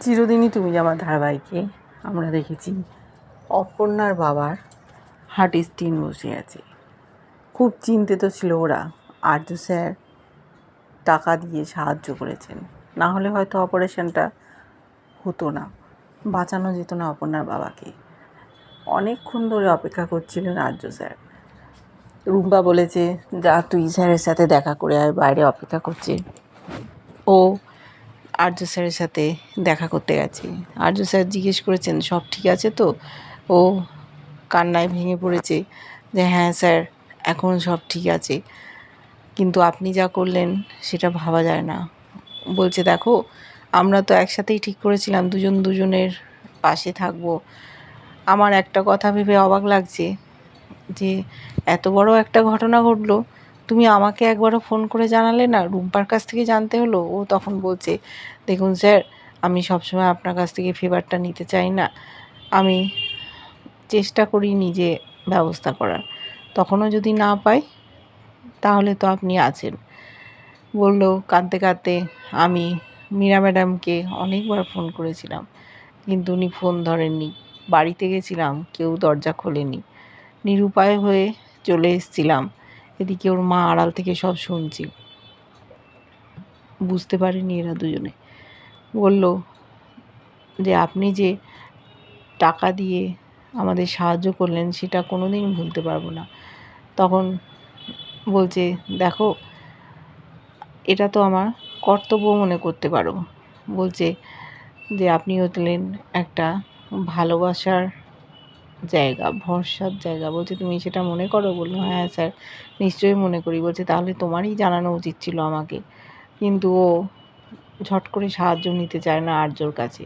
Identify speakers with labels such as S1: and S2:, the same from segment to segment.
S1: চিরদিনই তুমি আমার ধারাবাহিকে আমরা দেখেছি। অপর্ণার বাবার হার্ট স্টিন বসে আছে। খুব চিন্তিত ছিল ওরা। আর্য স্যার টাকা দিয়ে সাহায্য করেছেন। না হলে হয়তো অপারেশনটা হতো না। বাঁচানো যেত না অপর্ণার বাবাকে। অনেকক্ষণ ধরে অপেক্ষা করছিলেন আর্য স্যার। রুম্বা বলেছে যা তুই স্যারের সাথে দেখা করে আয় বাইরে অপেক্ষা করছে। ও আর্য স্যারের সাথে দেখা করতে গেছে। আর্য স্যার জিজ্ঞেস করেছেন, সব ঠিক আছে তো? ও কান্নায় ভেঙে পড়েছে যে হ্যাঁ স্যার, এখন সব ঠিক আছে। কিন্তু আপনি যা করলেন, সেটা ভাবা যায় না। বলছে, দেখো, আমরা তো একসাথেই ঠিক করেছিলাম, দুজন দুজনের পাশে থাকব। আমার একটা কথা ভেবে অবাক লাগছে যে, এত বড় একটা ঘটনা ঘটলো। তুমি আমাকে একবারও ফোন করে জানালে না, রুম্পার কাছ থেকে জানতে হলো, ও তখন বলছে, দেখুন স্যার, আমি সবসময় আপনার কাছ থেকে ফেভারটা নিতে চাই না। আমি চেষ্টা করি নিজে ব্যবস্থা করার। তখনও যদি না পাই, তাহলে তো আপনি আছেন। বলল, কাঁদতে কাঁদতে আমি মীরা ম্যাডামকে অনেকবার ফোন করেছিলাম, কিন্তু উনি ফোন ধরেননি। বাড়িতে গেছিলাম, কেউ দরজা খোলেনি। নিরুপায় হয়ে চলে এসেছিলাম। এদিকে ওর মা আড়াল থেকে সব শুনছি। বুঝতে পারেনি এরা দুজনে। বলল যে, আপনি যে টাকা দিয়ে আমাদের সাহায্য করলেন, সেটা কোনো দিন ভুলতে পারব না। তখন বলছে, দেখো, এটা তো আমার কর্তব্য মনে করতে পারো। বলছে যে আপনি হলেন একটা ভালোবাসার জায়গা, ভরসার জায়গা। বলছে, তুমি সেটা মনে করো? বলল হ্যাঁ স্যার, নিশ্চয়ই মনে করি। বলছে, তাহলে তোমারই জানানো উচিত ছিল আমাকে। কিন্তু ও ঝট করে সাহায্য নিতে চায় না আর্যর কাছে।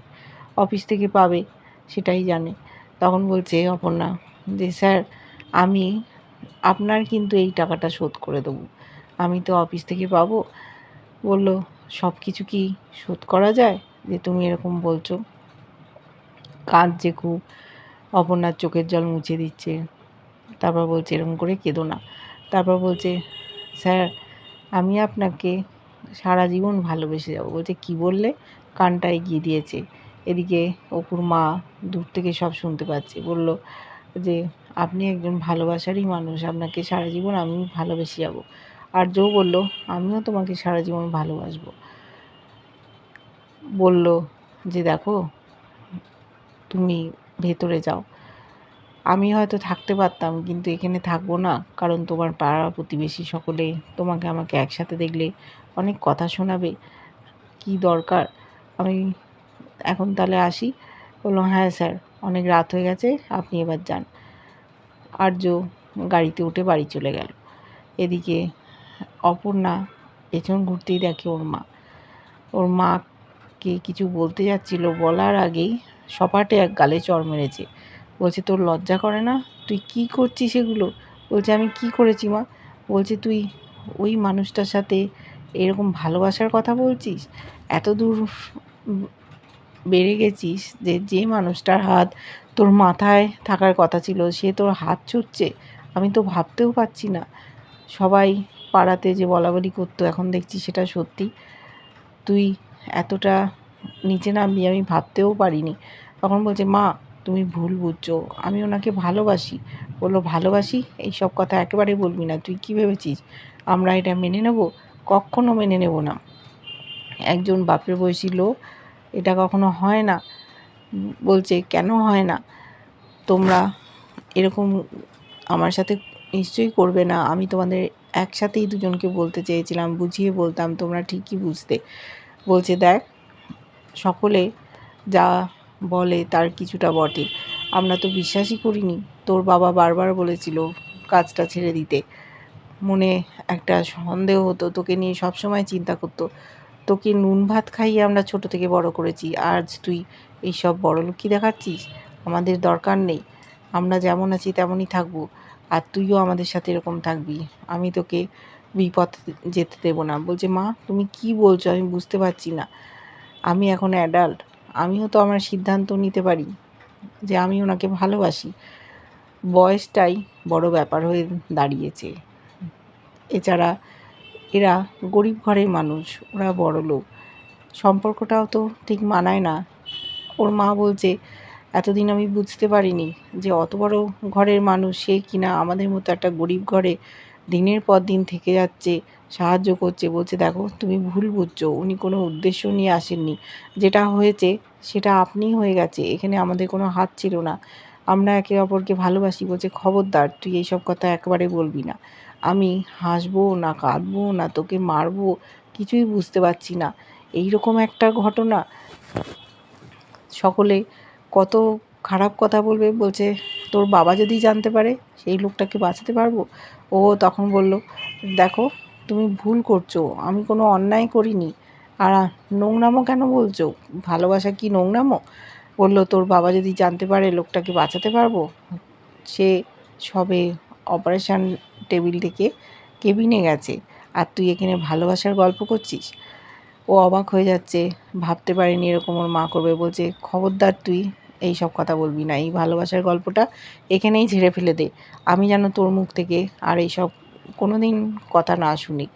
S1: অফিস থেকে পাবে, সেটাই জানে। তখন বলছে, অপর্ণা, যে স্যার, আমি, আপনার কিন্তু এই টাকাটা শোধ করে দেবো। আমি তো অফিস থেকে পাবো। বলল, সব কিছু কি শোধ করা যায়? যে তুমি এরকম বলছো? কাঁদছে খুব অপর্ণার চোখের জল মুছে দিচ্ছে। তারপর বলছে, এরকম করে কেঁদো না। তারপর বলছে, স্যার, আমি আপনাকে সারা জীবন ভালোবেসে যাব। বলছে, কি বললে? কানটা এগিয়ে দিয়েছে। এদিকে অপুর মা দূর থেকে সব শুনতে পাচ্ছে। বলল যে, আপনি একজন ভালোবাসারই মানুষ। আপনাকে সারা জীবন আমি ভালোবেসে যাব। আর আর্যও বলল, আমিও তোমাকে সারা জীবন ভালোবাসবো। বলল যে, দেখো, তুমি ভেতরে যাও। আমি হয়তো থাকতে পারতাম, কিন্তু এখানে থাকব না, কারণ তোমার পাড়া প্রতিবেশী সকলে তোমাকে আমাকে একসাথে দেখলে অনেক কথা শোনাবে। কি দরকার? আমি এখন তাহলে আসি। বলল হ্যাঁ স্যার, অনেক রাত হয়ে গেছে, আপনি এবার যান। আর্য গাড়িতে উঠে বাড়ি চলে গেল। এদিকে অপর্ণা পেছন ঘুরতেই দেখে ওর মা। ওর মাকে কিছু বলতে যাচ্ছিল বলার আগেই সপাটে এক গালে চড় মেরেছে। বলছে, তোর লজ্জা করে না? তুই কি করছিস এগুলো? বলছে, আমি কি করেছি মা? বলছে, তুই ওই মানুষটার সাথে এরকম ভালোবাসার কথা বলছিস? এত দূর বেড়ে গেছিস যে যে মানুষটার হাত তোর মাথায় থাকার কথা ছিল, সে তোর হাত ছুটছে আমি তো ভাবতেও পারছি না। সবাই পাড়াতে যে বলাবলি করতো, এখন দেখছি সেটা সত্যি। তুই এতটা নিচে নামবি আমি ভাবতেও পারিনি। তখন বলছে, মা, তুমি ভুল বুঝছ। আমি ওনাকে ভালোবাসি। বলল, ভালোবাসি? এই সব কথা একেবারে বলবি না। তুই কী ভেবেছিস? আমরা এটা মেনে নেব? কখনো মেনে নেব না। একজন বাপের বয়সী লোক, এটা কখনো হয় না। বলছে, কেন হয় না? তোমরা এরকম আমার সাথে নিশ্চয়ই করবে না। আমি তোমাদের একসাথেই দুজনকে বলতে চেয়েছিলাম, বুঝিয়ে বলতাম, তোমরা ঠিকই বুঝতে। বলছে, দেখ সকলে যা বলে তার কিছুটা বটে। আমরা তো বিশ্বাসই করিনি। তোর বাবা বারবার বলেছিল কাজটা ছেড়ে দিতে। মনে একটা সন্দেহ হতো, তোকে নিয়ে সব সময় চিন্তা করতো। তোকে নুন ভাত খাইয়ে আমরা ছোট থেকে বড় করেছি। আজ তুই এইসব বড়লোকি দেখাচ্ছিস? আমাদের দরকার নেই। আমরা যেমন আছি তেমনই থাকব। আর তুইও আমাদের সাথে এরকম থাকবি। আমি তোকে বিপদ যেতে দেবো না। বলছে, মা, তুমি কি বলছো? আমি বুঝতে পারছি না। আমি এখন অ্যাডাল্ট আমিও তো আমার সিদ্ধান্ত নিতে পারি যে আমি ওনাকে ভালোবাসি। বয়সটাই বড় ব্যাপার হয়ে দাঁড়িয়েছে। এছাড়া এরা গরিব ঘরের মানুষ, ওরা বড় লোক। সম্পর্কটাও তো ঠিক মানায় না। ওর মা বলছে, এতদিন আমি বুঝতে পারিনি যে অত বড় ঘরের মানুষ, সে কিনা আমাদের মতো একটা গরিব ঘরে দিনের পর দিন থেকে যাচ্ছে সাহায্য করছে, বলছে, দেখো, তুমি ভুল বুঝছ। উনি কোনো উদ্দেশ্য নিয়ে আসেননি। যেটা হয়েছে, সেটা আপনিই হয়ে গেছে। এখানে আমাদের কোনো হাত ছিল না। আমরা একে অপরকে ভালোবাসি। বলছে, খবরদার, তুই এইসব কথা একবারে বলবি না। আমি হাসবো না, কাঁদবো না, তোকে মারবো, কিছুই বুঝতে পারছি না। এই রকম একটা ঘটনা। সকলে কত খারাপ কথা বলবে, বলছে, তোর বাবা যদি জানতে পারে, সেই লোকটাকে বাঁচাতে পারব? ও তখন বলল, দেখো তুমি ভুল করছ, আমি কোনো অন্যায় করিনি। আর, নোংরামো কেন বলছো? ভালোবাসা কি নোংরামো? বলল, তোর বাবা যদি জানতে পারে লোকটাকে বাঁচাতে পারব? সে সবে অপারেশান টেবিল থেকে কেবিনে গেছে। আর তুই এখানে ভালোবাসার গল্প করছিস? ও অবাক হয়ে যাচ্ছে, ভাবতে পারেনি এরকম ওর মা করবে। বলছে, খবরদার তুই, এই সব কথা বলবি না। এই ভালোবাসার গল্পটা এখানেই ঝেড়ে ফেলে দে। আমি যেন তোর মুখ থেকে আর এইসব কোনো দিন কথা না শুনি।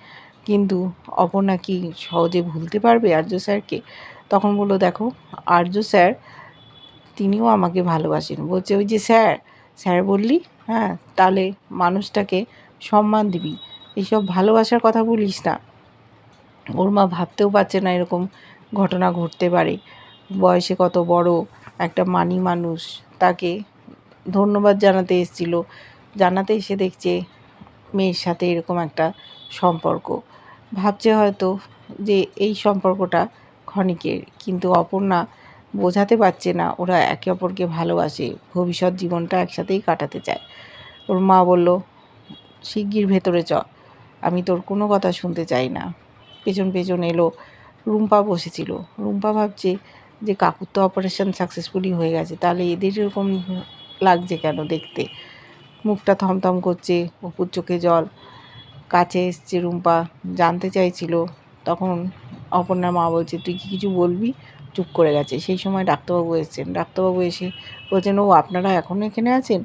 S1: কিন্তু অপর্ণা কি সহজে ভুলতে পারবে আর্য স্যারকে? তখন বলল, দেখো, আর্য স্যার, তিনিও আমাকে ভালোবাসেন। বলছে, ওই যে স্যার স্যার বললি? হ্যাঁ তাহলে মানুষটাকে সম্মান দিবি। এইসব ভালোবাসার কথা বলিস না। ওর মা ভাবতেও পারছে না এরকম ঘটনা ঘটতে পারে। বয়সে কত বড় একটা মানি মানুষ। তাকে ধন্যবাদ জানাতে এসেছিল। জানাতে এসে দেখছে মেয়ের সাথে এরকম একটা সম্পর্ক। ভাবছে হয়তো যে এই সম্পর্কটা ক্ষণিকের, কিন্তু অপর্ণা বোঝাতে পারছে না ওরা একে অপরকে ভালোবাসে, ভবিষ্যৎ জীবনটা একসাথেই কাটাতে চায়। ওর মা বলল, শিগগির ভেতরে চ, আমি তোর কোনো কথা শুনতে চাই না। পেছন পেছন এলো, রুম্পা বসেছিল। রুম্পা ভাবছে যে কাকুর তো অপারেশন সাকসেসফুলি হয়ে গেছে, তাহলে এদের এরকম লাগছে কেন দেখতে? মুখটা থমথম করছে অপুর চোখে জল। কাছে এসছে রুম্পা, জানতে চাইছিল। তখন অপর্ণার মা বলছে, তুই কি কিছু বলবি? চুপ করে গেছে। সেই সময় ডাক্তারবাবু এসেছেন। ডাক্তারবাবু এসে বলছেন, ও, আপনারা এখনও এখানে আছেন?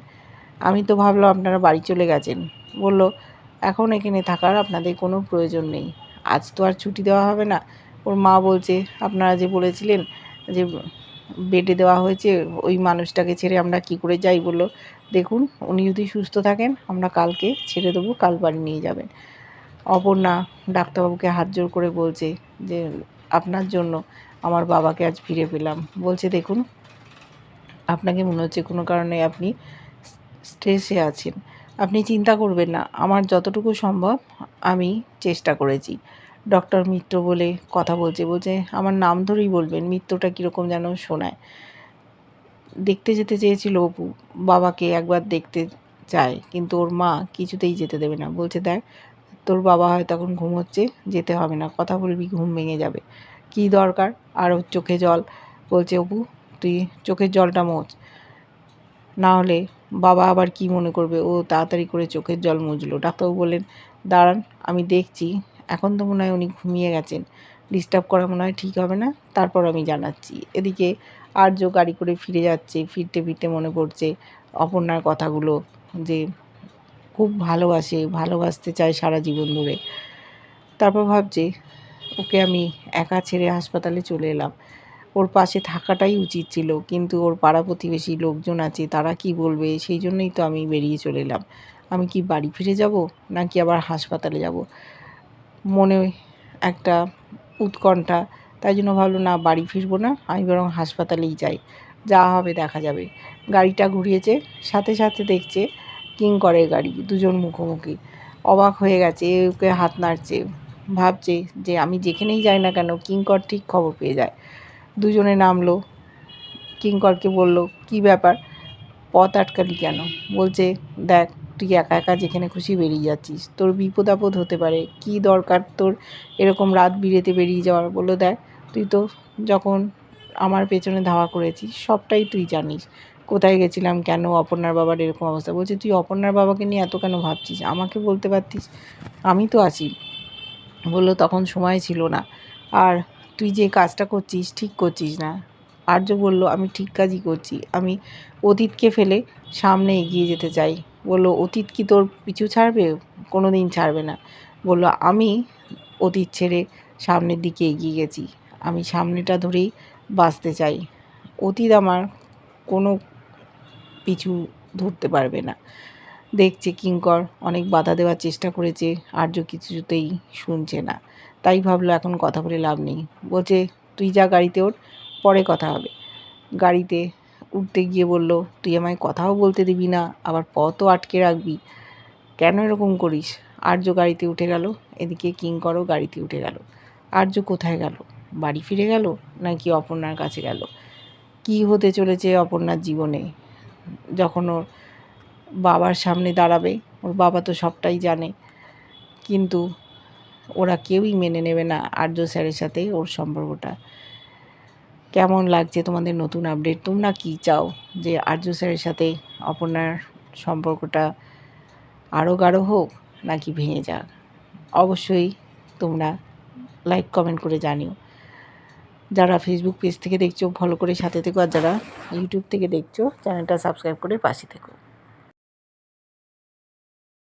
S1: আমি তো ভাবলাম আপনারা বাড়ি চলে গেছেন। বলল, এখন এখানে থাকার আপনাদের কোনো প্রয়োজন নেই। আজ তো আর ছুটি দেওয়া হবে না। ওর মা বলছে, আপনারা যে বলেছিলেন যে বেডে দেওয়া হয়েছে, ওই মানুষটাকে ছেড়ে আমরা কি করে যাই? বলল দেখুন, উনি যদি সুস্থ থাকেন, আমরা কালকে ছেড়ে দেবো, কাল বাড়ি নিয়ে যাবেন। অপর্ণা ডাক্তারবাবুকে হাত জোর করে বলছে যে, আপনার জন্য আমার বাবাকে আজ ফিরে পেলাম। বলছে, দেখুন, আপনাকে মনে হচ্ছে কোনো কারণে আপনি স্ট্রেসে আছেন। আপনি চিন্তা করবেন না, আমার যতটুকু সম্ভব আমি চেষ্টা করেছি। ডক্টর মিত্র বলে কথা বলছে বলছে, আমার নাম ধরেই বলবেন, মিত্রটা কীরকম যেন শোনায়। দেখতে যেতে চেয়েছিল অপু বাবাকে একবার দেখতে চায়, কিন্তু ওর মা কিছুতেই যেতে দেবে না। বলছে, দেখ, তোর বাবা হয় তখন ঘুমোচ্ছে, যেতে হবে না, কথা বলবি, ঘুম ভেঙে যাবে। কি দরকার? আর ওর চোখে জল। বলছে অপু তুই চোখের জলটা মোচ না হলে বাবা আবার কি মনে করবে? ও তাড়াতাড়ি করে চোখের জল মুজলো ডাক্তারবাবু বললেন, দাঁড়ান, আমি দেখছি। এখন তো মনে হয় উনি ঘুমিয়ে গেছেন। ডিস্টার্ব করা মনে হয় ঠিক হবে না, তারপর আমি জানাচ্ছি। এদিকে আর্য গাড়ি করে ফিরে যাচ্ছে, ফিরতে ফিরতে মনে পড়ছে অপর্ণার কথাগুলো যে খুব ভালোবাসে, ভালোবাসতে চায় সারা জীবন ধরে। তারপর ভাবছে, ওকে আমি একা ছেড়ে হাসপাতালে চলে এলাম। ওর পাশে থাকাটাই উচিত ছিল, কিন্তু ওর পাড়া প্রতিবেশী লোকজন আছে, তারা কি বলবে? সেই জন্যই তো আমি বেরিয়ে চলে এলাম। আমি কি বাড়ি ফিরে যাব, নাকি আবার হাসপাতালে যাব? মনে একটা উৎকণ্ঠা তাই জন্য ভাবলো, না, বাড়ি ফিরবো না, আমি বরং হাসপাতালেই যাই যা হবে, দেখা যাবে। গাড়িটা ঘুরিয়েছে, সাথে সাথে দেখছে কিঙ্করের গাড়ি, দুজন মুখোমুখি। অবাক হয়ে গেছে, ওকে হাত নাড়ছে, ভাবছে যে আমি যেখানেই যাই না কেন কিঙ্কর ঠিক খবর পেয়ে যায়। দুজনে নামলো কিঙ্করকে বলল, কি ব্যাপার? পথ আটকালি কেন? বলছে, দেখ, তুই একা একা যেখানে খুশি বেরিয়ে যাচ্ছিস, তোর বিপদ আপদ হতে পারে, কি দরকার তোর এরকম রাত বিরেতে বেরিয়ে যাওয়ার? বলল, দেখ তুই তো যখন আমার পেছনে ধাওয়া করেছিস, সবটাই তুই জানিস। কোথায় গেছিলাম কেন, অপর্ণার বাবার এরকম অবস্থা। বলছে, তুই অপর্ণার বাবাকে নিয়ে এত কেন ভাবছিস? আমাকে বলতে পারতিস? আমি তো আছি। বলল, তখন সময় ছিল না। আর তুই যে কাজটা করছিস, ঠিক করছিস না। আর্য বলল, আমি ঠিক কাজই করছি। আমি অতীতকে ফেলে সামনে এগিয়ে যেতে চাই। বলল, অতীত কি তোর পিছু ছাড়বে? কোনো দিন ছাড়বে না। বলল, আমি অতীত ছেড়ে সামনের দিকে এগিয়ে গেছি। আমি সামনেটা ধরেই বাঁচতে চাই। অতীত আমার কোনো পিছু ধরতে পারবে না। দেখছে কিঙ্কর অনেক বাধা দেওয়ার চেষ্টা করেছে, আর্য কিছুতেই শুনছে না। তাই ভাবলো এখন কথা বলে লাভ নেই। বলছে, তুই যা গাড়িতে ওঠ, পরে কথা হবে। গাড়িতে উঠতে গিয়ে বলল, তুই আমায় কথাও বলতে দিবি না, আবার পথও আটকে রাখবি। কেন এরকম করিস? আর্য গাড়িতে উঠে গেল, এদিকে কিঙ্করও গাড়িতে উঠে গেল। আর্য কোথায় গেল? বাড়ি ফিরে গেল নাকি অপর্ণার কাছে গেল? কি হতে চলেছে অপর্ণার জীবনে? যখন ওর বাবার সামনে দাঁড়াবে, ওর বাবা তো সবটাই জানে। কিন্তু ওরা কেউই মেনে নেবে না আর্য স্যারের সাথে ওর সম্পর্কটা। কেমন লাগছে তোমাদের নতুন আপডেট তোমরা কি চাও যে আর্য স্যারের সাথে অপর্ণার সম্পর্কটা আরও গাঢ় হোক নাকি ভেঙে যাক? অবশ্যই তোমরা লাইক কমেন্ট করে জানিও। যারা ফেসবুক পেজ থেকে দেখছ ফলো করে সাথে থেকো, আর যারা ইউটিউব থেকে দেখছ চ্যানেলটা সাবস্ক্রাইব করে পাশে থেকো।